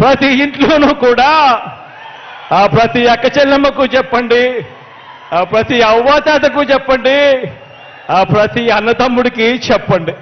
ప్రతి ఇంట్లోనూ కూడా ఆ ప్రతి అక్క చెల్లెమ్మకు చెప్పండి ఆ ప్రతి అవ్వాతాతకు చెప్పండి ఆ ప్రతి అన్నతమ్ముడికి చెప్పండి.